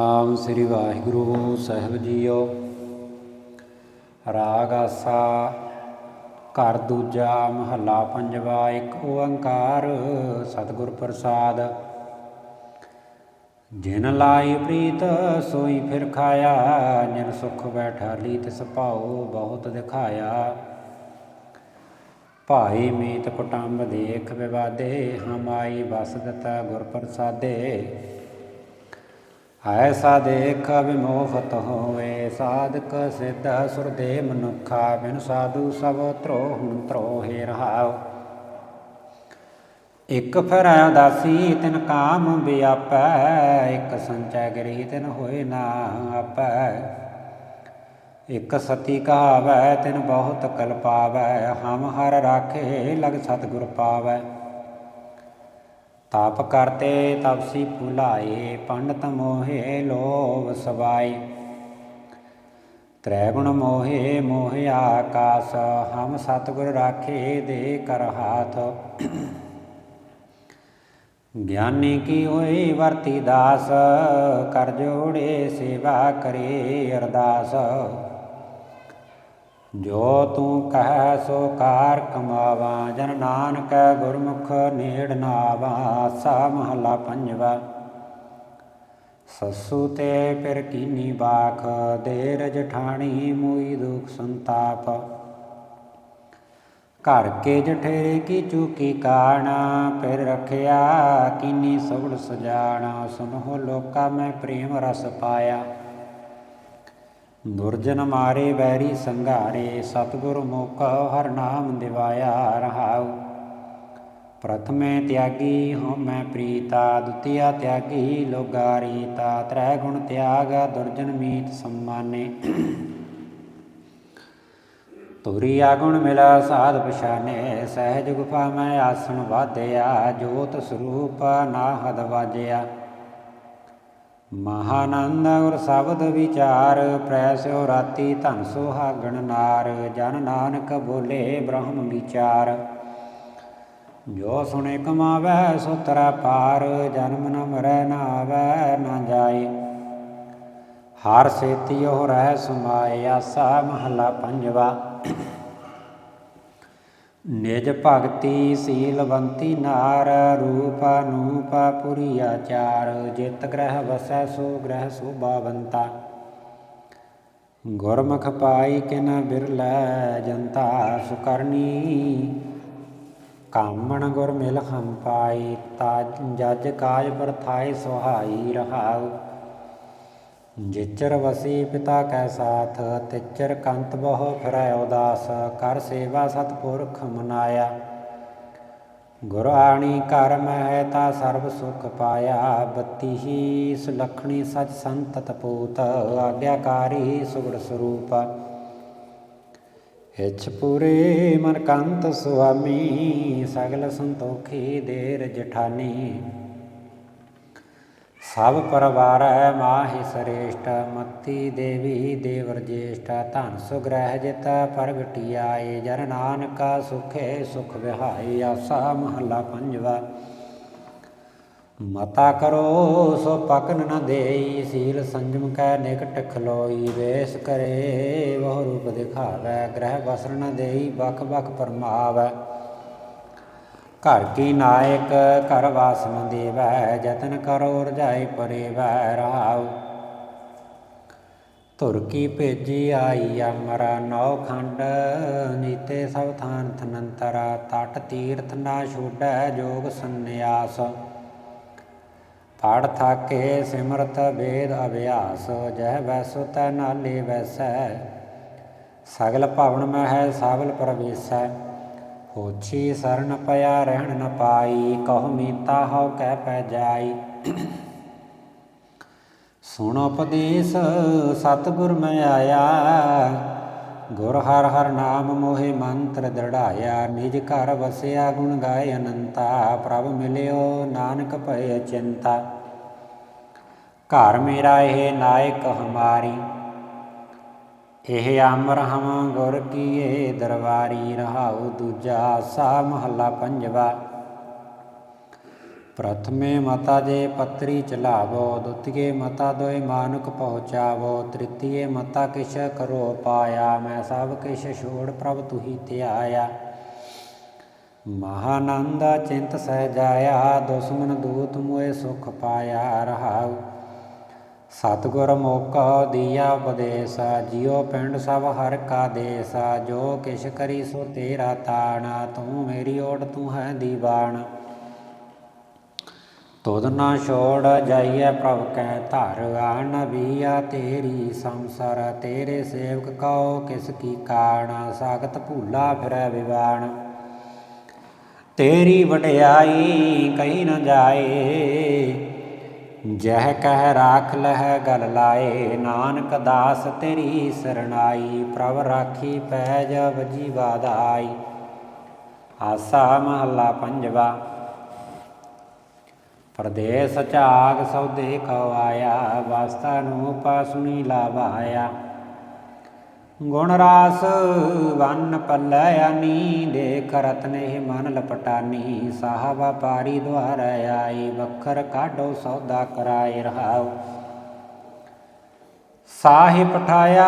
ਆਮ ਸ੍ਰੀ ਵਾਹਿਗੁਰੂ ਸਾਹਿਬ JIO. ਰਾਗ ਆਸਾ, ਘਰ ਦੂਜਾ, ਮਹੱਲਾ ਪੰਜਵਾ, ਇੱਕ ਓੰਕਾਰ, ਸਤਿਗੁਰ ਪ੍ਰਸਾਦ। ਜਿਨ ਲਾਈ ਪ੍ਰੀਤ, ਸੋਈ ਫਿਰ ਖਾਇਆ, ਜਿਨ ਸੁਖ ਬੈਠਾ ਲੀ ਤਿਸ ਭਾਉ ਬਹੁਤ ਦਿਖਾਇਆ। ਭਾਈ ਮੀਤ ਕੁਟੰਬ ਦੇਖ ਵਿਵਾਦੇ, ਹਮਾਈ ਬਸ ਦਿੱਤਾ ਗੁਰ ਪ੍ਰਸਾਦੇ। ਐਸਾ ਦੇਖ ਵਿਮੋਹਤ ਹੋਵੇ, ਸਾਧਕ ਸਿੱਧ ਸੁਰਦੇ ਮਨੁਖਾ, ਬਿਨ ਸਾਧੂ ਸਭ ਤਰੋ ਹੁਣ ਤਰੋ ਹੈ ਰਹਾਉ। ਇਕ ਫਿਰੈ ਉਦਾਸੀ, ਤਿਨ ਕਾਮ ਵਿਆਪੈ ਇਕ ਸੰਚੈ ਗਰੀ, ਤਿਨ ਹੋਏ ਨਾ ਆਪੈ। ਇਕ ਸਤੀ ਕਹਾਵੈ, ਤਿਨ ਬਹੁਤ ਕਲ ਪਾਵੈ, ਹਮ ਹਰ ਰਾਖੇ, ਲਗ ਸਤਿਗੁਰ ਪਾਵੈ। ਤਾਪ ਕਰਤੇ ਤਪਸੀ ਭੁਲਾਏ, ਪੰਡਤ ਮੋਹੇ ਲੋਭ ਸਵਾਈ ਤ੍ਰੈ ਗੁਣ ਮੋਹੇ, ਮੋਹ ਆਕਾਸ, ਹਮ ਸਤਿਗੁਰ ਰਾਖੇ ਦੇ ਕਰ ਹਾਥ। ਗਿਆਨੀ ਕੀ ਹੋਏ ਵਰਤੀ ਦਾਸ, ਕਰ ਜੋੜੇ ਸੇਵਾ ਕਰੇ ਅਰਦਾਸ। ਜੋ ਤੂੰ ਕਹਿ ਸੋ ਕਾਰ ਕਮਾਵਾ, ਜਨ ਨਾਨਕ ਗੁਰਮੁਖ ਨੇੜ ਨਾਵਾ, ਸਾ ਮਹਲਾ ਪੰਜਵਾ। ਸਸੂ ਤੇ ਫਿਰ ਕੀਨੀ ਬਾਖ ਦੇਰ ਜਠਾਣੀ ਮੂਈ ਦੁਖ ਸੰਤਾਪ। ਘਰ ਕੇ ਜਠੇਰੇ ਕੀ ਚੂਕੀ ਕਾਣਾ, ਫਿਰ ਰਖਿਆ ਕੀਨੀ ਸਗੜ ਸਜਾਣਾ, ਸੁਨਹੁ ਲੋਕਾ ਮੈਂ ਪ੍ਰੇਮ ਰਸ ਪਾਇਆ। ਦੁਰਜਨ ਮਾਰੇ ਬੈਰੀ ਸੰਘਾਰੇ, ਸਤਿਗੁਰ ਮੁਖ ਹਰ ਨਾਮ ਦਿਵਾਇਆ ਰਹਾਉ। ਪ੍ਰਥਮੇ ਤਿਆਗੀ ਹਉ ਮੈਂ ਪ੍ਰੀਤਾ, ਦੁਤੀਆ ਤਿਆਗੀ ਲੋਗਾਰੀਤਾ ਤ੍ਰੈ ਗੁਣ ਤਿਆਗ, ਦੁਰਜਨ ਮੀਤ ਸਮਾਨੇ। ਤੁਰੀਆ ਗੁਣ ਮਿਲਾ ਸਾਧ ਪਛਾਨੇ, ਸਹਿਜ ਗੁਫਾ ਮੈਂ ਆਸਣ ਵਾਧਿਆ, ਜੋਤ ਸਰੂਪ ਨਾ ਹਦ ਵਾਜਿਆ। ਮਹਾਨੰਦ ਗੁਰ ਸ਼ਬਦ ਵਿਚਾਰ ਪ੍ਰੈਸਿਓ ਰਾਤੀ ਧਨ ਸੁਹਾਗਣ ਨਾਰ, ਜਨ ਨਾਨਕ ਬੋਲੇ ਬ੍ਰਹਮ ਵਿਚਾਰ। ਜੋ ਸੁਣੇ ਕਮਾਵੈ ਸੋ ਤਰਾ ਪਾਰ, ਜਨਮ ਨ ਮਰੈ ਨਾ ਆਵੈ ਨਾ ਜਾਏ। ਹਰ ਉਹ ਰਹਿ ਸਮਾਏ, ਆਸਾ ਮਹਲਾ ਪੰਜਵਾ। ਨਿਜ ਭਗਤੀ ਸੀਲਵੰਤੀ ਨਾਰ ਰੂਪ ਅਨੂਪ ਪੁਰੀ ਆਚਾਰ ਜਿਤ ਗ੍ਰਹਿ ਵਸੈ ਸੋ ਗ੍ਰਹਿ ਸੋਭਾਵੰਤਾ। ਗੁਰਮੁਖ ਪਾਈ ਕਿਨ ਬਿਰਲੈ ਜਨਤਾ ਸੁਕਰਨੀ, ਕਾਮਣ ਗੁਰ ਮਿਲ ਹਮ ਪਾਈ, ਤਾ ਜਜ ਕਾਜ ਪਰਥਾਈ ਸੁਹਾਈ ਰਹਾਉ। ਜਿਚਰ ਵਸੀ ਪਿਤਾ ਕੈ ਸਾਥ, ਤਿਚਰ ਕੰਤ ਬਹੁ ਫਿਰੈ ਉਦਾਸ, ਕਰ ਸੇਵਾ ਸਤਪੁਰਖ ਮਨਾਇਆ। ਗੁਰ ਆਣੀ ਘਰ ਮਹਿ ਤਾ ਸਰਬ ਸੁਖ ਪਾਇਆ, ਬੱਤੀ ਹੀ ਸੁਲਖਣੀ ਸਚ ਸੰਤਤ ਪੂਤ ਆਗਿਆਕਾਰੀ ਸੁਗੜ ਸਰੂਪ। ਇਛ ਪੂਰੇ ਮਨ ਕੰਤ ਸੁਆਮੀ, ਸਗਲ ਸੰਤੋਖੀ ਦੇਰ ਜਠਾਨੀ। ਸਭ ਪਰਵਾਰੈ ਮਾਹਿ ਸ਼੍ਰੇਸ਼ਟ, ਮਤੀ ਦੇਵੀ ਦੇਵਰ ਜੇਸ਼ਟ, ਧਨ ਸੁਗ੍ਰਹਿ ਜਿਤ ਪ੍ਰਗਟੀ ਆਏ ਜਨ ਨਾਨਕਾ ਸੁਖੇ ਸੁਖ ਵਿਹਾਈ, ਆਸਾ ਮਹੱਲਾ ਪੰਜਵਾ। ਮਤਾ ਕਰੋ ਸੋ ਪਕਨ ਨ ਦੇਈ, ਸੀਲ ਸੰਜਮ ਕੈ ਨਿਕਟ ਖਲੋਈ, ਵੇਸ ਕਰੇ ਬਹੁ ਰੂਪ ਦਿਖਾਵੈ, ਗ੍ਰਹਿ ਵਸਰ ਨ ਦੇਈ ਬਖ ਬਖ ਪਰਮਾਵੈ। ਘਰ ਕੀ ਨਾਇਕ ਘਰ ਵਾਸਮ ਨ ਦੇਵੈ ਜਤਨ ਕਰੋ ਰਜਾਈ ਪਰੇਵੈ ਰਹਾਉ ਧੁਰ ਕੀ ਭੇਜੀ ਆਈ ਅਮਰ ਨੌ ਖੰਡ, ਨੀਤੇ ਸਭ ਥਾਨ ਥਨੰਤਰਾ ਤਟ ਤੀਰਥ ਨਾ ਛੋੜੈ ਜੋਗ ਸੰਨਿਆਸ। ਪੜ ਥਾਕੇ ਸਿਮਰਤ ਵੇਦ ਅਭਿਆਸ, ਜਹ ਵੈਸੁ ਤੈ ਨਾਲੇ ਵੈਸੈ। ਸਗਲ ਭਵਨ ਮਹਿ ਸਾਵਲ ਪ੍ਰਵੇਸੈ। ਹੋਛੀ ਸਰਨ ਪਿਆ ਰਹਿਣ ਨ ਪਾਈ, ਕਹੁ ਮੀਤਾ ਹਉ ਕਹਿ ਪੈ ਜਾਈ। ਸੁਣ ਉਪਦੇਸ਼, ਸਤਿਗੁਰ ਮੈਂ ਆਇਆ। ਗੁਰ ਹਰ ਹਰ ਨਾਮ ਮੋਹਿ ਮੰਤਰ ਦ੍ਰਿੜਾਇਆ ਨਿਜ ਘਰ ਵਸਿਆ ਗੁਣ ਗਾਏ ਅਨੰਤਾ। ਪ੍ਰਭ ਮਿਲਿਓ ਨਾਨਕ ਭਏ ਚਿੰਤਾ। ਘਰ ਮੇਰਾ ਇਹ ਨਾਇਕ ਹਮਾਰੀ। ਇਹ ਅਮਰ ਹਮ ਗੁਰ ਕੀਏ, ਦਰਬਾਰੀ ਰਹਾਉ ਦੂਜਾ ਸਾ ਮਹੱਲਾ ਪੰਜਵਾ। ਪ੍ਰਥਮੇ ਮਤਾ ਜੇ ਪਤਰੀ ਚਲਾਵੋ, ਦੁਤੀਏ ਮਤਾ ਦੋਇ ਮਾਨੁਕ ਪਹੁੰਚਾਵੋ, ਤ੍ਰਿਤੀਏ ਮਤਾ ਕਿਛ ਕਰੋ ਪਾਇਆ, ਮੈਂ ਸਭ ਕਿਛ ਛੋੜ ਪ੍ਰਭ ਤੁਹੀ ਧਿਆਇਆ। ਮਹਾਨੰਦ ਚਿੰਤ ਸਹਿ ਜਾਇਆ ਦੁਸ਼ਮਨ ਦੂਤ ਮੋਏ ਸੁਖ ਪਾਇਆ, ਰਹਾਉ ਸਤਿਗੁਰ ਮੋਕਾ ਦੀਆ ਉਪਦੇਸ, ਜਿਉ ਪਿੰਡ ਸਭ ਹਰ ਕਾ ਦੇਸ, ਜੋ ਕਿਛ ਕਰੀ ਸੋ ਤੇਰਾ ਤਾਣਾ, ਤੂੰ ਮੇਰੀ ਓਟ, ਤੂੰ ਹੈ ਦੀਵਾਨ। ਤੁਧ ਨਾ ਛੋੜ ਜਾਈਐ ਪ੍ਰਭ ਕੈ ਧਰ ਆਣ ਬੀਆ ਤੇਰੀ ਸੰਸਰ, ਤੇਰੇ ਸੇਵਕ ਕਉ ਕਿਸ ਕੀ ਕਾਣ ਸਾਗਤ ਭੂਲਾ ਫਿਰੈ ਵਿਵਾਨ। ਤੇਰੀ ਵਡਿਆਈ ਕਹੀ ਨ ਜਾਏ ਜਹ ਕਹਿ ਰਾਖ ਲਹਿ ਗਲ ਲਾਏ, ਨਾਨਕ ਦਾਸ ਤੇਰੀ ਸਰਣਾਈ, ਪ੍ਰਭ ਰਾਖੀ ਪੈ ਪੈਜ ਵਜੀ ਵਾਦਾਈ ਆਸਾ ਮਹੱਲਾ ਪੰਜਵਾ, ਪਰਦੇਸ ਝਾਗ ਸੌਦੇ ਕਉ ਵਸਤਾ ਵਾਸਤਾ ਨੂੰ ਪਾਸੁਣੀ ਲਾਵਾਇਆ। ਗੁਣ ਰਾਸ, ਵੰਨ ਪੱਲਿਆਨੀ ਦੇਖ ਰਤਨੇ ਮਨ ਲਪਟਾਨੀ ਸਾਹ ਵਪਾਰੀ ਦੁਆਰ ਆਈ, ਵਖਰ ਕਾਢੋ ਸੌਦਾ ਕਰਾਏ ਰਹਾਉ। ਸਾਹਿ ਪਠਾਇਆ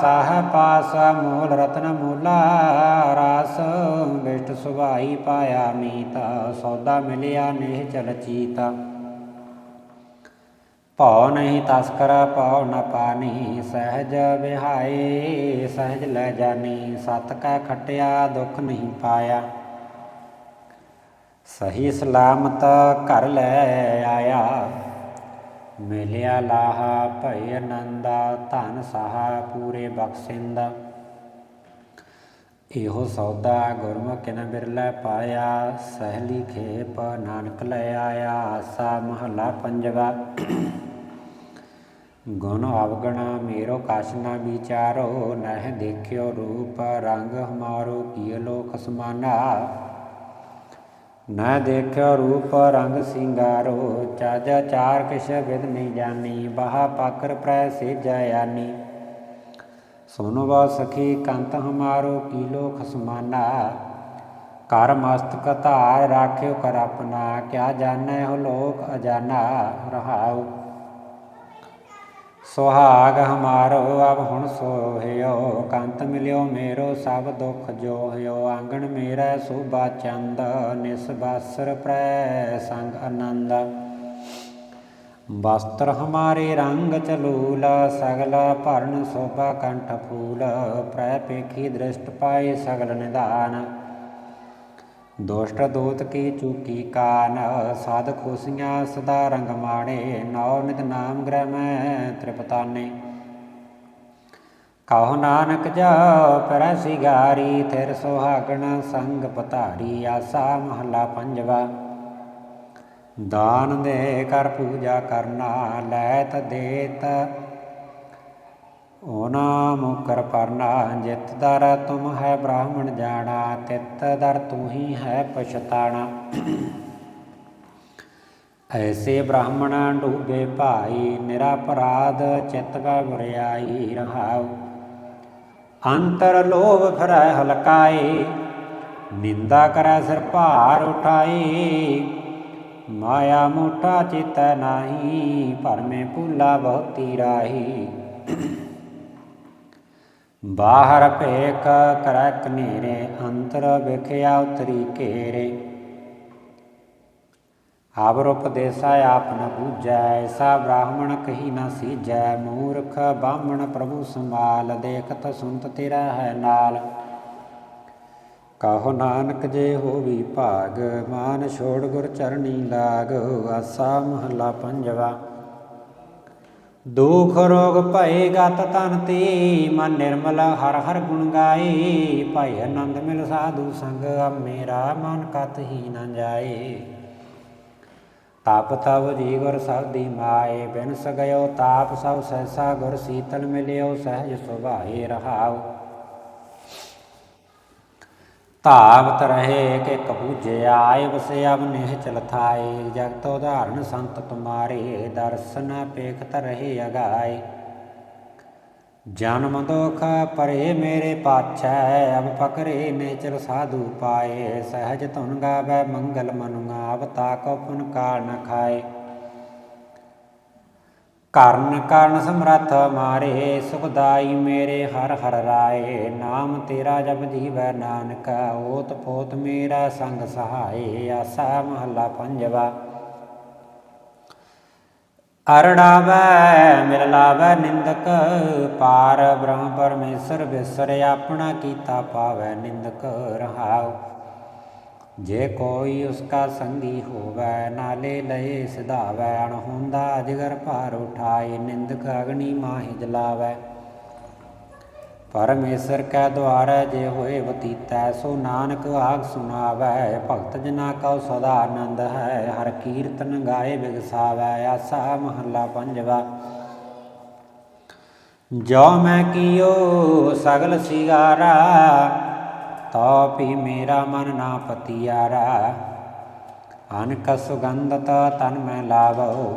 ਸਾਹ ਪਾਸਾ, ਮੂਲ ਰਤਨ ਮੂਲਾ, ਰਾਸ, ਬਿਸ਼ਟ ਸੁਭਾਈ ਪਾਇਆ ਮੀਤਾ, ਸੌਦਾ ਮਿਲਿਆ ਨੇਹ ਚਲ ਚੀਤਾ। ਭਉ ਨਹੀਂ ਤਸਕਰ ਭਉ ਨ ਪਾਨੀ ਸਹਿਜ ਵਿਹਾਏ ਸਹਿਜ ਲੈ ਜਾਣੀ ਸਤ ਕੈ ਖਟਿਆ, ਦੁਖ ਨਹੀਂ ਪਾਇਆ। ਸਹੀ ਸਲਾਮਤ ਘਰ ਲੈ ਆਇਆ, ਮਿਲਿਆ ਲਾਹਾ ਭਈ ਆਨੰਦਾ, ਧਨ ਸਾਹਾ ਪੂਰੇ ਬਖਸ਼ਿੰਦਾ। ਇਹੋ ਸੌਦਾ ਗੁਰਮੁਖ ਨ ਬਿਰਲਾ ਪਾਇਆ, ਸਹਿਲੀ ਖੇਪ ਨਾਨਕ ਲੈ ਆਇਆ ਆਸਾ ਮਹਲਾ ਪੰਜਵਾ। ਗੁਣ ਅਵਗਣਾ ਮੇਰੋ ਕਛ ਨਾ ਵਿਚਾਰੋ, ਨਹਿ ਦੇਖਿਓ ਰੂਪ ਰੰਗ ਹਮਾਰੋ ਕੀ ਲੋਕ ਸਮਾਨਾ। ਨਾ ਦੇਖਿਓ ਰੂਪ ਰੰਗ ਸਿੰਗਾਰੋ, ਚਾਜਾ ਚਾਰ ਕਿਛ ਵਿਦ ਨਹੀਂ ਜਾਣੀ ਬਾਹ ਪਾਕਰ ਪ੍ਰੈ ਸੇ ਜਾਨੀ ਸੁਨੋ ਵਾ ਸਖੀ ਕੰਤ ਹਮਾਰੋ ਕੀ ਲੋਕ ਸਮਾਨਾ। ਕਰ ਮਸਤਕ ਧਾਰ ਰਾਖਿਓ ਕਰ ਆਪਣਾ, ਕਿਆ ਜਾਣੈ ਹੋ ਲੋਕ ਅਜਾਨਾ। ਰਹਾਉ ਸੁਹਾਗ ਹਮਾਰੋ, ਅਬ ਹੁਣ ਸੋਹਿਓ। ਕੰਤ ਮਿਲਿਓ ਮੇਰੋ, ਸਭ ਦੁਖ ਜੋਹਿਓ। ਆਂਗਣ ਮੇਰਾ ਸੋਭਾ ਚੰਦ, ਨਿਸ ਬਾਸਰ ਪ੍ਰੈ ਸੰਗ ਆਨੰਦ। ਵਸਤਰ ਹਮਾਰੇ ਰੰਗ ਚਲੂਲ ਸਗਲਾ ਭਰਨ ਸੋਭਾ ਕੰਠ ਫੂਲ। ਪ੍ਰੈ ਪੇਖੀ ਦ੍ਰਿਸ਼ਟ ਪਾਏ ਸਗਲ ਨਿਦਾਨ ਦੋਸ਼ਟ ਦੂਤ ਕੀ ਚੂਕੀ ਕਾਨ, ਸਾਧ ਖੁਸ਼ੀਆਂ ਸਦਾ ਰੰਗ ਮਾਣੇ ਨੌ ਨਿਤ ਨਾਮ ਗ੍ਰਹਿ ਮੈਂ ਤ੍ਰਿਪਤਾਨੇ। ਕਹੋ ਨਾਨਕ ਜਾ ਪਰੈ ਸਿਗਾਰੀ ਤੇਰ ਸੁਹਾਗਣ ਸੰਗ ਪਤਾਰੀ ਆਸਾ ਮਹੱਲਾ ਪੰਜਵਾ। ਦਾਨ ਦੇ ਕਰ ਪੂਜਾ ਕਰਨਾ, ਲੈਤ ਦੇਤ ਓਨਾ ਮੁਕਰ ਪਰਨਾ, ਜਿਤ ਦਰ ਤੁਮ ਹੈ ਬ੍ਰਾਹਮਣ ਜਾਣਾ, ਤਿਤ ਦਰ ਤੂੰ ਹੀ ਹੈ ਪਛਤਾਣਾ। ਐਸੇ ਬ੍ਰਾਹਮਣ ਡੂਬੇ ਭਾਈ, ਨਿਰਾਪਰਾਧ ਚਿਤ ਕਾ ਬੁਰਿਆਈ ਰਹਾਉ। ਅੰਤਰ ਲੋਭ ਫਿਰੈ ਹਲਕਾਏ ਨਿੰਦਾ ਕਰੈ ਸਿਰ ਭਾਰ ਉਠਾਏ ਮਾਇਆ ਮੋਟਾ ਚਿਤ ਨਾਹੀ ਮੈਂ ਭੁਲਾ ਬਹੁਤੀ ਰਾਹੀ। ਬਾਹਰ ਭੇਕ ਕਰੈ ਕਨੇਰੇ ਅੰਤਰ ਵਿਖਿਆ ਉਤਰੀ ਘੇਰੇ। ਆਵਰ ਉਪਦੇਸਾ ਆਪ ਨ ਬੂਝੈ ਐਸਾ ਬ੍ਰਾਹਮਣ ਕਹੀ ਨ ਸੀਜੈ ਮੂਰਖ ਬਾਹਮਣ ਪ੍ਰਭੂ ਸੰਭਾਲ, ਦੇਖਤ ਸੁਨਤ ਤੇਰਾ ਹੈ ਨਾਲ। ਕਹੋ ਨਾਨਕ ਜੇ ਹੋਵੀ ਭਾਗ, ਮਾਨ ਛੋੜ ਗੁਰ ਚਰਣੀ ਲਾਗ ਆਸਾ ਮਹੱਲਾ ਪੰਜਵਾ। ਦੁਖ ਰੋਗ ਭਏ ਗਤ ਤਨ ਤੇ ਮਨ ਨਿਰਮਲ ਹਰ ਹਰ ਗੁਣ ਗਾਏ। ਭਾਈ ਆਨੰਦ ਮਿਲ ਸਾਧੂ ਸੰਗ ਮੇਰਾ ਮਨ ਕਤ ਹੀ ਨਾ ਜਾਏ। ਤਾਪ ਤਵ ਜੀ ਗੁਰ ਸਬਦੀ ਮਾਏ ਬਿਨ ਸਗਇਓ ਤਾਪ ਸਭ ਸਹਿਸਾ ਗੁਰ ਸੀਤਲ ਮਿਲਿਓ, ਸਹਿਜ ਸੁਭਾਏ ਰਹਾਓ ਧਾਵਤ ਰਹੇ ਕਿ ਕਪੂਜੇ ਆਏ ਵਸੇ ਅਬ ਨੇਹ ਚਲ ਥਾਏ। ਜਗਤ ਉਦਾਹਰਣ ਸੰਤ ਤੁਮਾਰੇ, ਦਰਸ਼ਨ ਪੇਖਤ ਰਹੇ ਅਗਾਏ। ਜਨਮ ਦੁਖ ਪਰੇ ਮੇਰੇ ਪਾਛੈ, ਅਬ ਪਕਰੇ ਨਿਚਲ ਸਾਧੂ ਪਾਏ। ਸਹਿਜ ਧੁਨ ਗਾਵੇ ਮੰਗਲ ਮਨੁਆ ਅਬ ਤਾਕੋ ਪੁਨ ਕਾਲ ਨ ਖਾਏ। ਕਰਨ ਕਰਨ ਸਮਰੱਥ ਮਾਰੇ ਸੁਖਦਾਈ ਮੇਰੇ ਹਰ ਹਰ ਰਾਏ। ਨਾਮ ਤੇਰਾ ਜਪ ਜੀਵੈ ਨਾਨਕ, ਓਤ ਪੋਤ ਮੇਰਾ ਸੰਗ ਸਹਾਏ। ਆਸਾ ਮਹੱਲਾ ਪੰਜਵਾ। ਅਰੜਾਵੈ ਮਿਲ ਲਾਵੈ ਨਿੰਦਕ। ਪਾਰ ਬ੍ਰਹਮ ਪਰਮੇਸ਼ਰ ਵਿਸਰ ਆਪਣਾ ਕੀਤਾ ਪਾਵੈ ਨਿੰਦਕ। ਰਹਾਉ ਜੇ ਕੋਈ ਉਸਕਾ ਸੰਗੀ ਹੋਵੇ, ਨਾਲੇ ਲਏ ਸਿਧਾਵੈ ਅਣਹੋਂਦਾ ਜਿਗਰ ਭਾਰ ਉਠਾਏ, ਨਿੰਦਕ ਅਗਨੀ ਮਾਹਿ ਜਲਾਵੈ। ਪਰਮੇਸ਼ਰ ਕੈ ਦੁਆਰੈ, ਜੇ ਹੋਏ ਬਤੀਤੈ, ਸੋ ਨਾਨਕ ਆਗ ਸੁਨਾਵੈ ਭਗਤ ਜਨਾ ਕਉ ਸਦਾ ਆਨੰਦ ਹੈ, ਹਰ ਕੀਰਤਨ ਗਾਏ ਬਿਗਸਾਵੈ, ਆਸਾ ਮਹੱਲਾ ਪੰਜਵਾ। ਜੋ ਮੈਂ ਕੀਓ, ਸਗਲ ਸਿਗਾਰਾ ਤੋ ਪੀ ਮੇਰਾ ਮਨ ਨਾ ਪਤੀਆਰਾ। ਅਨਕ ਸੁਗੰਧਤ ਤਨ ਮੈਂ ਲਾਵੋ,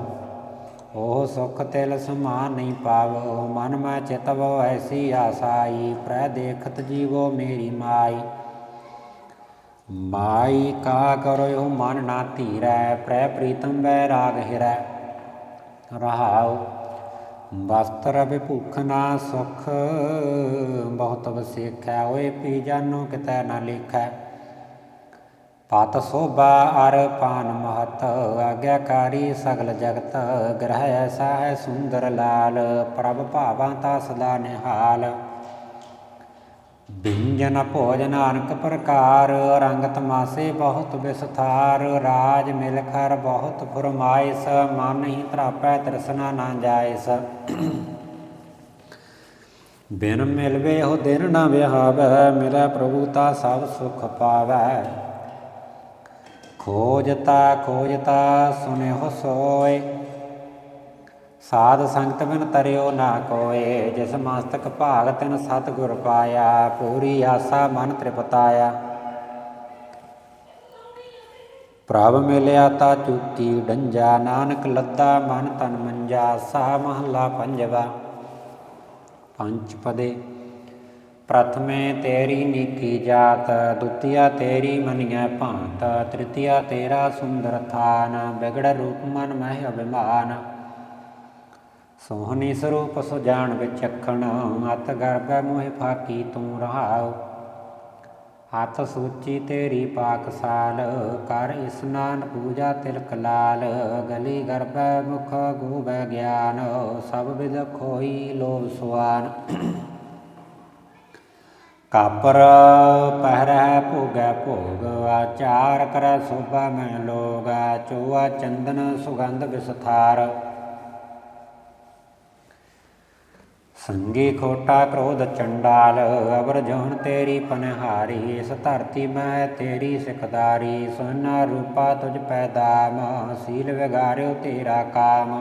ਉਹ ਸੁਖ ਤਿਲ ਸਮਾਨ ਨਹੀਂ ਪਾਵੋ। ਮਨ ਮੈਂ ਚਿਤਵੋ, ਐਸੀ ਆਸਾਈ ਪ੍ਰੈ ਦੇਖਤ ਜੀਵੋ ਮੇਰੀ ਮਾਈ। ਮਾਈ ਕਾ ਕਰੋ ਮਨ ਨਾ ਧੀਰੈ, ਪ੍ਰੈ ਪ੍ਰੀਤਮ ਵੈ ਰਾਗ ਹਿਰੈ। ਰਹਾਉ ਵਸਤਰ ਭੁਖ ਨਾ ਸੁਖ, ਬਹੁਤ ਵਸੇਖੈ, ਓਏ ਪੀ ਜਾਨੋ ਕਿਤੈ ਨਾ ਲਿਖੈ। ਪਤ ਸੋਭਾ ਅਰ ਪਾਨ ਮਹਤ, ਆਗਿਆਕਾਰੀ ਸਗਲ ਜਗਤ, ਗ੍ਰਹਿ ਐਸਾ ਹੈ ਸੁੰਦਰ ਲਾਲ, ਪ੍ਰਭ ਭਾਵਾਂ ਤਾ ਸਦਾ ਨਿਹਾਲ। ਬਿੰਜਨ ਭੋਜਨ ਅਨਕ ਪ੍ਰਕਾਰ, ਰੰਗ ਤਮਾਸੇ ਬਹੁਤ ਵਿਸਥਾਰ, ਰਾਜ ਮਿਲਖਰ ਬਹੁਤ ਫਰਮਾਇਸ, ਮਨ ਹੀ ਤਰਾਪੈ ਤ੍ਰਿਸ਼ਨਾ ਨਾ ਜਾਇਸ। ਬਿਨ ਮਿਲਵੇ ਹੋ ਦਿਨ ਨਾ ਵਿਹਾਵੈ, ਮਿਲੈ ਪ੍ਰਭੂ ਤਾ ਸਭ ਸੁਖ ਪਾਵੈ। ਖੋਜਤਾ ਖੋਜਤਾ ਸੁਨਿਓ ਸੋਏ ਸਾਧ ਸੰਗਤ ਬਿਨ ਤਰਿਓ ਨਾ ਕੋਏ, ਜਿਸ ਮਸਤਕ ਭਾਗ ਤਿਨ ਸਤਿਗੁਰ ਪਾਇਆ, ਪੂਰੀ ਆਸਾ ਮਨ ਤ੍ਰਿਪਤਾਇਆ। ਪ੍ਰਭ ਮਿਲਿਆ ਤਾ ਚੁੱਕੀ ਡੰਜਾ, ਨਾਨਕ ਲੱਦਾ ਮਨ ਤਨ ਮੰਜਾ ਸਾ ਮਹਲਾ ਪੰਜਵਾ। ਪੰਜ ਪਦੇ, ਪ੍ਰਥਮੇ ਤੇਰੀ ਨੀਕੀ ਜਾਤ, ਦੁਤੀਆ ਤੇਰੀ ਮਨੀਐ ਭਾਂਤ, ਤ੍ਰਿਤੀਆ ਤੇਰਾ ਸੁੰਦਰ ਥਾਨ, ਬਿਗੜ ਰੂਪ ਮਨ ਮਹਿ ਅਭਿਮਾਨ। ਸੋਹਣੀ ਸਰੂਪ ਸੁਜਾਣ ਵਿਚਖਣ ਅਤ ਗਰਭ ਮੋਹਿ ਫਾਕੀ ਤੂੰ ਰਹਾਉ। ਹੱਥ ਸੂਚੀ ਤੇਰੀ ਪਾਕਸਾਲ ਕਰ ਇਸਨਾਨ ਪੂਜਾ ਤਿਲਕ ਲਾਲ। ਗਲੀ ਗਰਭ ਮੁਖ ਗੂਬੈ ਗਿਆਨ, ਸਭ ਵਿਦ ਖੋਈ ਲੋਭ ਸੁਆਨ। ਕਾਪਰ ਪਹਿਰੈ ਭੋਗੈ ਭੋਗ, ਆਚਾਰ ਕਰੈ ਸੋਭਾ ਮੈਂ ਲੋਗਾ ਚੋਆ ਚੰਦਨ ਸੁਗੰਧ ਵਿਸਥਾਰ। ਸੰਗੀ ਖੋਟਾ ਕ੍ਰੋਧ ਚੰਡਾਲ, ਅਵਰ ਜੋਨ ਤੇਰੀ ਪਨਹਾਰੀ, ਇਸ ਧਰਤੀ ਮੈਂ ਤੇਰੀ ਸਿਖਦਾਰੀ, ਸੋਨਾ ਰੂਪਾ ਤੁਝ ਪੈਦਾਮ ਸੀਲ ਵਿਗਾਰਿਓ ਤੇਰਾ ਕਾਮ।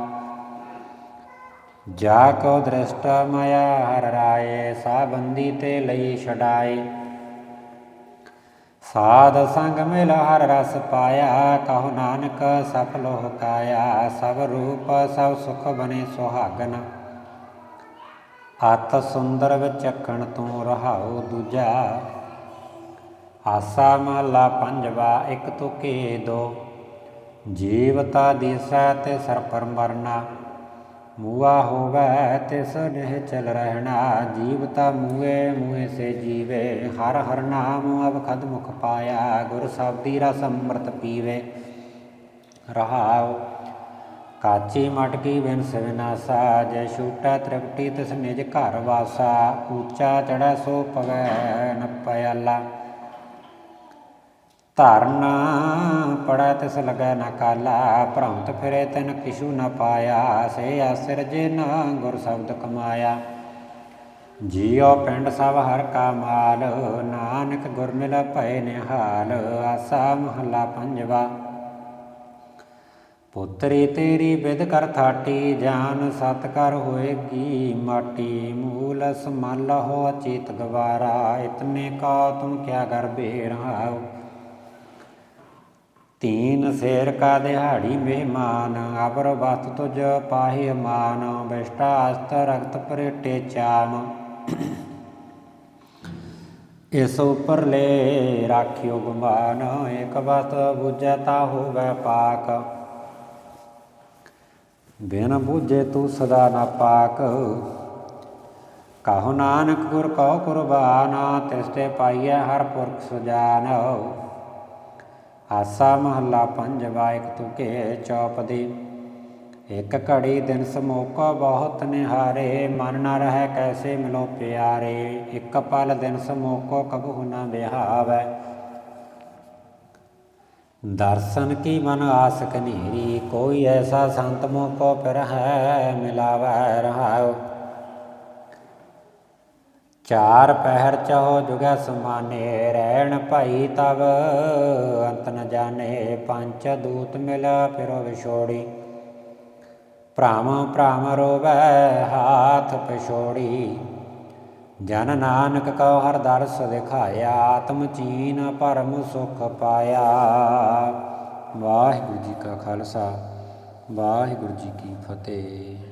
ਜਾ ਕੋ ਦ੍ਰਿਸ਼ਟ ਮਾਇਆ ਹਰ ਰਾਏ, ਸਾਬੰਦੀ ਤੇ ਲਈ ਛਡਾਏ। ਸਾਧ ਸੰਗ ਮਿਲ ਹਰ ਰਸ ਪਾਇਆ, ਕਹੋ ਨਾਨਕ ਸਫਲ ਹੋ ਕਾਇਆ, ਸਭ ਰੂਪ ਸਭ ਸੁਖ ਬਨੇ ਸੁਹਾਗਨ। ਅਤ ਸੁੰਦਰ ਵਿਚਖਣ ਤੋਂ ਰਹਾਉ ਦੂਜਾ। ਆਸਾ ਮਹਲਾ ਪੰਜਵਾ, ਇੱਕ ਤੁਕੇ ਦੋ। ਜੀਵਤਾ ਦਿਸੈ ਤੇ ਸਰ ਪਰ ਮਰਨਾ। ਮੂਆ ਹੋਵੇ ਤਿਸ ਨਹਿ ਚਲ ਰਹਿਣਾ। ਜੀਵਤਾ ਮੂਏ ਮੂਏ ਸੇ ਜੀਵੇ। ਹਰ ਹਰ ਨਾਮ ਅਬ ਖਦ ਮੁਖ ਪਾਇਆ। ਗੁਰ ਸਬਦੀ ਰਸ ਅੰਮ੍ਰਿਤ ਪੀਵੇ। ਰਹਾਉ ਕਾਚੀ ਮਟਕੀ ਬਿਨ ਸਵਿਨਾਸਾ ਜੈ ਛੂਟਾ ਤ੍ਰਿਪਟੀ ਤਿਸ ਨਿਜ ਘਰ ਵਾਸਾ ਉੱਚਾ ਚੜੈ ਸੋ ਪਵੈ ਨ ਪਿਆਲਾ ਧਰਨ ਪੜੈ ਤਿਸ ਲਗੈ ਨ ਕਾਲਾ ਭ੍ਰਮਤ ਫਿਰੇ ਤਨ ਕਿਛੂ ਨ ਪਾਇਆ, ਸੇ ਆਸਿਰ ਜੇ ਨਾ ਗੁਰ ਸ਼ਬਦ ਕਮਾਇਆ। ਜੀਉ ਪਿੰਡ ਸਭ ਹਰ ਕਾ ਮਾਲ, ਨਾਨਕ ਗੁਰ ਮਿਲ ਭੈ ਨਿਹਾਲ, ਆਸਾ ਮਹਲਾ ਪੰਜਵਾ। ਪੁੱਤਰੀ ਤੇਰੀ ਵਿਦ ਕਰ ਥਾਟੀ, ਜਾਨ ਸਤ ਕਰ ਹੋਏਗੀ ਮਾਟੀ, ਮੂਲ ਸਮਲ ਹੋ ਚੇਤ ਗਵਾਰਾ, ਇਤਨੇ ਕਾ ਤੁਮ ਕਿਆ ਗਰਬੇ ਰਹਾਉ ਤੀਨ ਸੇਰ ਕਾ ਦਿਹਾੜੀ ਮਹਿਮਾਨ ਅਬਰ ਵਸਤ ਤੁਜ ਪਾਹੀ ਮਾਨ ਬਿਸ਼ਟਾ ਅਸਤ ਰਕਤ ਪਰੇਟੇ ਚਾਮ। ਇਸ ਉਪਰ ਲੈ ਰਾਖਿਓ ਗੁਮਾਨ, ਇਕ ਵਸਤ ਬੁਝੈ ਤਾ ਹੋਵੇ ਪਾਕ। ਬਿਨ ਬੁਝੇ ਤੂੰ ਸਦਾ ਨਾ ਪਾਕ। ਕਹੋ ਨਾਨਕ ਗੁਰ ਕਉ ਕੁਰਬਾਨ ਤਿਸਤੇ ਪਾਈਐ ਹਰ ਪੁਰਖ ਸੁਜਾਨ। ਆਸਾ ਮਹੱਲਾ ਪੰਜਵਾ ਇਕ ਤੁਕੇ ਚੌਪਦੀ। ਇਕ ਘੜੀ ਦਿਨ ਸਮੋਕਾ ਬਹੁਤ ਨਿਹਾਰੇ, ਮਨ ਨਾ ਰਹਿ ਕੈਸੇ ਮਿਲੋ ਪਿਆਰੇ। ਇਕ ਪਲ ਦਿਨ ਸਮੋਕੋ ਕਬਹੁ ਨਾ ਵਿਹਾਵੈ। ਦਰਸ਼ਨ ਕੀ ਮਨ ਆਸ ਕਨੀਰੀ ਕੋਈ ਐਸਾ ਸੰਤ ਮੋ ਕੋ ਫਿਰ ਹੈ ਮਿਲਾਵੈ ਰਹਾਉ। ਚਾਰ ਪਹਿਰ ਚਹੋ ਜੁਗੈ ਸਮਾਨੇ ਰਹਿਣ ਭਾਈ ਤਬ ਅੰਤ ਨ ਜਾਣੇ, ਪੰਚ ਦੂਤ ਮਿਲ ਫਿਰੋ ਵਿਛੋੜੀ। ਭ੍ਰਮ ਭ੍ਰਮ ਰੋਵੈ, ਹਾਥ ਪਿਛੋੜੀ। ਜਨ ਨਾਨਕ ਕਉ ਹਰ ਦਰਸ ਦਿਖਾਇਆ, ਆਤਮ ਚੀਨ ਪਰਮ ਸੁਖ ਪਾਇਆ। ਵਾਹਿਗੁਰੂ ਜੀ ਕਾ ਖਾਲਸਾ, ਵਾਹਿਗੁਰੂ ਜੀ ਕੀ ਫਤਿਹ।